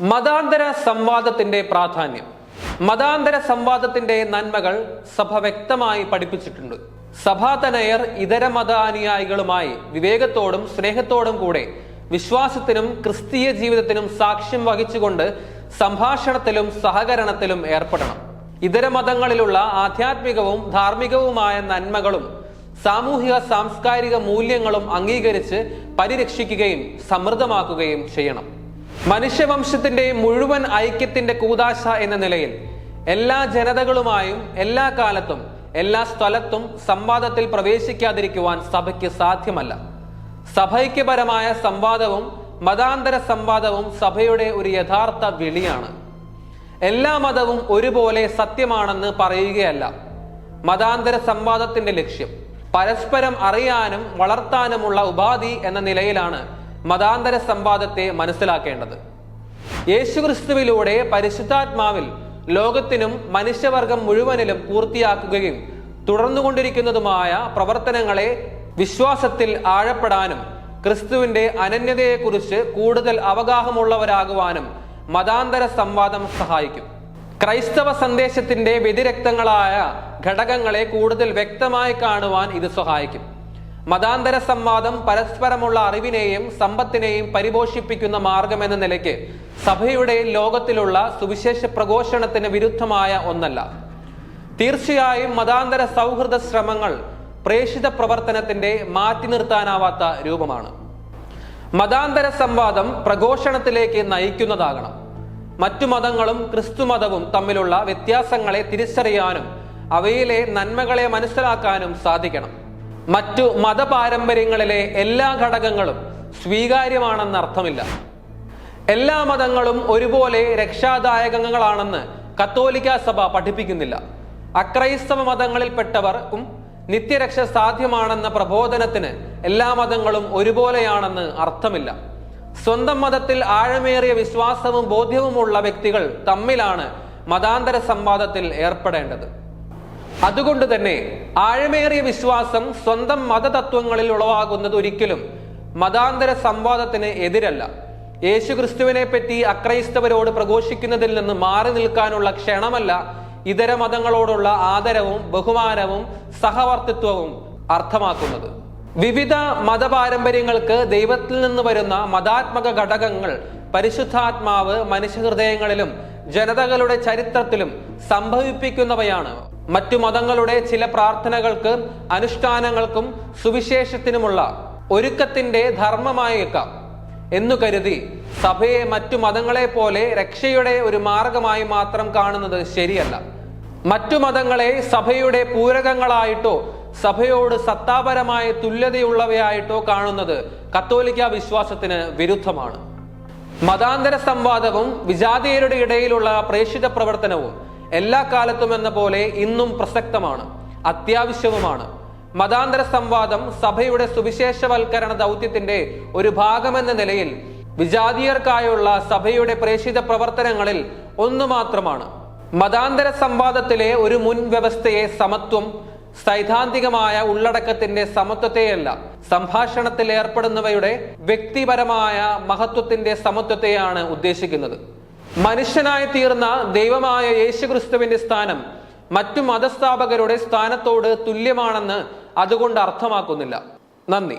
മതാന്തര സംവാദത്തിന്റെ പ്രാധാന്യം. മതാന്തര സംവാദത്തിന്റെ നന്മകൾ സഭ വ്യക്തമായി പഠിപ്പിച്ചിട്ടുണ്ട്. സഭാതനയർ ഇതര മത അനുയായികളുമായി വിവേകത്തോടും സ്നേഹത്തോടും കൂടെ വിശ്വാസത്തിനും ക്രിസ്തീയ ജീവിതത്തിനും സാക്ഷ്യം വഹിച്ചുകൊണ്ട് സംഭാഷണത്തിലും സഹകരണത്തിലും ഏർപ്പെടണം. ഇതര മതങ്ങളിലുള്ള ആധ്യാത്മികവും ധാർമ്മികവുമായ നന്മകളും സാമൂഹിക സാംസ്കാരിക മൂല്യങ്ങളും അംഗീകരിച്ച് പരിരക്ഷിക്കുകയും സമൃദ്ധമാക്കുകയും ചെയ്യണം. മനുഷ്യവംശത്തിന്റെ മുഴുവൻ ഐക്യത്തിന്റെ കൂതാശ എന്ന നിലയിൽ എല്ലാ ജനതകളുമായും എല്ലാ കാലത്തും എല്ലാ സ്ഥലത്തും സംവാദത്തിൽ പ്രവേശിക്കാതിരിക്കുവാൻ സഭയ്ക്ക് സാധ്യമല്ല. സഭൈക്യപരമായ സംവാദവും മതാന്തര സംവാദവും സഭയുടെ ഒരു യഥാർത്ഥ വിളിയാണ്. എല്ലാ മതവും ഒരുപോലെ സത്യമാണെന്ന് പറയുകയല്ല. മതാന്തര സംവാദത്തിന്റെ ലക്ഷ്യം. പരസ്പരം അറിയാനും വളർത്താനുമുള്ള ഉപാധി എന്ന നിലയിലാണ് മതാന്തര സംവാദത്തെ മനസ്സിലാക്കേണ്ടത്. യേശുക്രിസ്തുവിലൂടെ പരിശുദ്ധാത്മാവിൽ ലോകത്തിനും മനുഷ്യവർഗം മുഴുവനിലും പൂർത്തിയാക്കുകയും തുടർന്നുകൊണ്ടിരിക്കുന്നതുമായ പ്രവർത്തനങ്ങളെ വിശ്വാസത്തിൽ ആഴപ്പെടാനും ക്രിസ്തുവിന്റെ അനന്യതയെക്കുറിച്ച് കൂടുതൽ അവഗാഹമുള്ളവരാകുവാനും മതാന്തര സംവാദം സഹായിക്കും. ക്രൈസ്തവ സന്ദേശത്തിന്റെ വ്യതിരക്തങ്ങളായ ഘടകങ്ങളെ കൂടുതൽ വ്യക്തമായി കാണുവാൻ ഇത് സഹായിക്കും. മതാന്തര സംവാദം പരസ്പരമുള്ള അറിവിനെയും സമ്പത്തിനെയും പരിപോഷിപ്പിക്കുന്ന മാർഗമെന്ന നിലയ്ക്ക് സഭയുടെ ലോകത്തിലുള്ള സുവിശേഷ പ്രഘോഷണത്തിന് വിരുദ്ധമായ ഒന്നല്ല. തീർച്ചയായും മതാന്തര സൗഹൃദ ശ്രമങ്ങൾ പ്രേഷിത പ്രവർത്തനത്തിന്റെ മാറ്റി നിർത്താനാവാത്ത രൂപമാണ്. മതാന്തര സംവാദം പ്രഘോഷണത്തിലേക്ക് നയിക്കുന്നതാകണം. മറ്റു മതങ്ങളും ക്രിസ്തു മതവും തമ്മിലുള്ള വ്യത്യാസങ്ങളെ തിരിച്ചറിയാനും അവയിലെ നന്മകളെ മനസ്സിലാക്കാനും സാധിക്കണം. മറ്റു മതപാരമ്പര്യങ്ങളിലെ എല്ലാ ഘടകങ്ങളും സ്വീകാര്യമാണെന്ന് അർത്ഥമില്ല എല്ലാ മതങ്ങളും ഒരുപോലെ രക്ഷാദായകങ്ങളാണെന്ന് കത്തോലിക്ക സഭ പഠിപ്പിക്കുന്നില്ല. അക്രൈസ്തവ മതങ്ങളിൽപ്പെട്ടവർക്കും നിത്യരക്ഷ സാധ്യമാണെന്ന പ്രബോധനത്തിന് എല്ലാ മതങ്ങളും ഒരുപോലെയാണെന്ന് അർത്ഥമില്ല. സ്വന്തം മതത്തിൽ ആഴമേറിയ വിശ്വാസവും ബോധ്യവുമുള്ള വ്യക്തികൾ തമ്മിലാണ് മതാന്തര സംവാദത്തിൽ ഏർപ്പെടേണ്ടത്. അതുകൊണ്ട് തന്നെ ആഴമേറിയ വിശ്വാസം സ്വന്തം മതതത്വങ്ങളിൽ ഉളവാകുന്നത് ഒരിക്കലും മതാന്തര സംവാദത്തിന് എതിരല്ല. യേശു ക്രിസ്തുവിനെ പറ്റി അക്രൈസ്തവരോട് പ്രഘോഷിക്കുന്നതിൽ നിന്ന് മാറി നിൽക്കാനുള്ള ക്ഷണമല്ല ഇതര മതങ്ങളോടുള്ള ആദരവും ബഹുമാനവും സഹവർത്തിത്വവും അർത്ഥമാക്കുന്നത്. വിവിധ മതപാരമ്പര്യങ്ങൾക്ക് ദൈവത്തിൽ നിന്ന് വരുന്ന മതാത്മക ഘടകങ്ങൾ പരിശുദ്ധാത്മാവ് മനുഷ്യഹൃദയങ്ങളിലും ജനതകളുടെ ചരിത്രത്തിലും സംഭവിപ്പിക്കുന്നവയാണ്. മറ്റു മതങ്ങളുടെ ചില പ്രാർത്ഥനകൾക്ക് അനുഷ്ഠാനങ്ങൾക്കും സുവിശേഷത്തിനുമുള്ള ഒരുക്കത്തിന്റെ ധർമ്മമായേക്കാം എന്നു കരുതി സഭയെ മറ്റു മതങ്ങളെ പോലെ രക്ഷയുടെ ഒരു മാർഗമായി മാത്രം കാണുന്നത് ശരിയല്ല. മറ്റു മതങ്ങളെ സഭയുടെ പൂരകങ്ങളായിട്ടോ സഭയോട് സത്താപരമായ തുല്യതയുള്ളവയായിട്ടോ കാണുന്നത് കത്തോലിക്ക വിശ്വാസത്തിന് വിരുദ്ധമാണ്. മതാന്തര സംവാദവും വിജാതീയരുടെ ഇടയിലുള്ള പ്രേഷിത പ്രവർത്തനവും എല്ലാ കാലത്തും എന്ന പോലെ ഇന്നും പ്രസക്തമാണ് അത്യാവശ്യവുമാണ്. മതാന്തര സംവാദം സഭയുടെ സുവിശേഷവൽക്കരണ ദൗത്യത്തിന്റെ ഒരു ഭാഗമെന്ന നിലയിൽ വിജാതീയർക്കായുള്ള സഭയുടെ പ്രേഷിത പ്രവർത്തനങ്ങളിൽ ഒന്ന് മാത്രമാണ്. മതാന്തര സംവാദത്തിലെ ഒരു മുൻ വ്യവസ്ഥയെ സമത്വം സൈദ്ധാന്തികമായ ഉള്ളടക്കത്തിന്റെ സമത്വത്തെയല്ല സംഭാഷണത്തിൽ ഏർപ്പെടുന്നവയുടെ വ്യക്തിപരമായ മഹത്വത്തിന്റെ സമത്വത്തെയാണ് ഉദ്ദേശിക്കുന്നത്. മനുഷ്യനായി തീർന്ന ദൈവമായ യേശുക്രിസ്തുവിന്റെ സ്ഥാനം മറ്റു മതസ്ഥാപകരുടെ സ്ഥാനത്തോട് തുല്യമാണെന്ന് അതുകൊണ്ട് അർത്ഥമാക്കുന്നില്ല. നന്ദി.